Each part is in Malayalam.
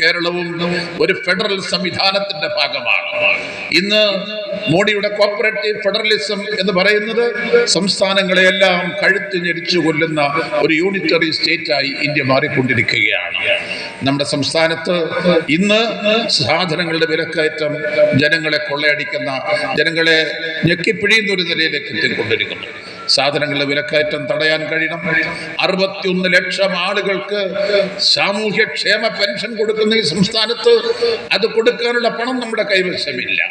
കേരളവും ഒരു ഫെഡറൽ സംവിധാനത്തിന്റെ ഭാഗമാണ്. ഇന്ന് മോഡിയുടെ കോപ്പറേറ്റീവ് ഫെഡറലിസം എന്ന് പറയുന്നത് സംസ്ഥാനങ്ങളെയെല്ലാം കഴുത്ത് ഞെരിച്ചു കൊല്ലുന്ന ഒരു യൂണിറ്ററി സ്റ്റേറ്റായി ഇന്ത്യ മാറിക്കൊണ്ടിരിക്കുകയാണ്. നമ്മുടെ സംസ്ഥാനത്ത് ഇന്ന് സാധനങ്ങളുടെ വിലക്കയറ്റം ജനങ്ങളെ കൊള്ളയടിക്കുന്ന ജനങ്ങളെ ഞെക്കിപ്പിഴിയുന്ന ഒരു നിലയിലേക്ക് എത്തിക്കൊണ്ടിരിക്കുന്നു. സാധനങ്ങളുടെ വിലക്കയറ്റം തടയാൻ കഴിയണം. അറുപത്തിയൊന്ന് ലക്ഷം ആളുകൾക്ക് സാമൂഹ്യക്ഷേമ പെൻഷൻ കൊടുക്കുന്ന ഈ സംസ്ഥാനത്ത് അത് കൊടുക്കാനുള്ള പണം നമ്മുടെ കൈവശമില്ല.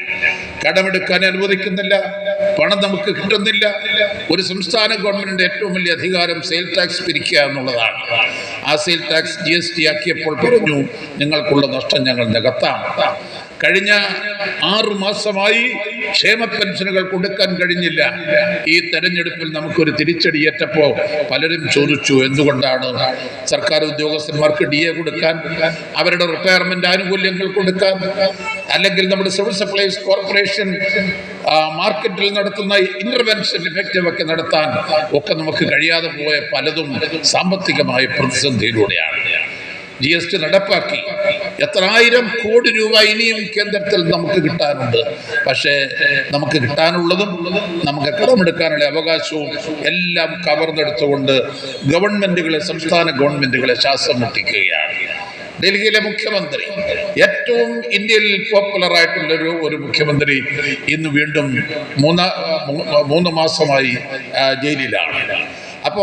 കടമെടുക്കാൻ അനുവദിക്കുന്നില്ല. പണം നമുക്ക് കിട്ടുന്നില്ല. ഒരു സംസ്ഥാന ഗവൺമെന്റിന്റെ ഏറ്റവും വലിയ അധികാരം സെയിൽ ടാക്സ് പിരിക്കുക എന്നുള്ളതാണ്. ആ sale tax G S T ആക്കിയപ്പോൾ പറഞ്ഞു നിങ്ങൾക്കുള്ള നഷ്ടം ഞങ്ങൾ നികത്താം കഴിഞ്ഞ ആറു മാസമായി ക്ഷേമ പെൻഷനുകൾ കൊടുക്കാൻ കഴിഞ്ഞില്ല. ഈ തെരഞ്ഞെടുപ്പിൽ നമുക്കൊരു തിരിച്ചടിയേറ്റപ്പോ പലരും ചോദിച്ചു എന്തുകൊണ്ടാണ് സർക്കാർ ഉദ്യോഗസ്ഥന്മാർക്ക് ഡി എ കൊടുക്കാൻ അവരുടെ റിട്ടയർമെന്റ് ആനുകൂല്യങ്ങൾ കൊടുക്കാൻ അല്ലെങ്കിൽ നമ്മുടെ സിവിൽ സപ്ലൈസ് കോർപ്പറേഷൻ മാർക്കറ്റിൽ നടത്തുന്ന ഇന്റർവെൻഷൻ ഇഫക്റ്റീവ് ഒക്കെ നടത്താൻ ഒക്കെ നമുക്ക് കഴിയാതെ പോയ പലതും സാമ്പത്തികമായ പ്രതിസന്ധിയിലൂടെയാണ്. ജി എസ് ടി നടപ്പാക്കി. എത്രായിരം കോടി രൂപ ഇനിയും കേന്ദ്രത്തിൽ നമുക്ക് കിട്ടാനുണ്ട്. പക്ഷേ നമുക്ക് കിട്ടാനുള്ളതും നമുക്ക് കടമെടുക്കാനുള്ള അവകാശവും എല്ലാം കവർന്നെടുത്തുകൊണ്ട് ഗവൺമെന്റുകളെ സംസ്ഥാന ഗവൺമെന്റുകളെ ശ്വാസം മുട്ടിക്കുകയാണ്. ഡൽഹിയിലെ മുഖ്യമന്ത്രി ഏറ്റവും ഇന്ത്യയിൽ പോപ്പുലർ ആയിട്ടുള്ള ഒരു ഒരു മുഖ്യമന്ത്രി ഇന്ന് വീണ്ടും മൂന്ന് മൂന്ന് മാസമായി ജയിലിലാണ്.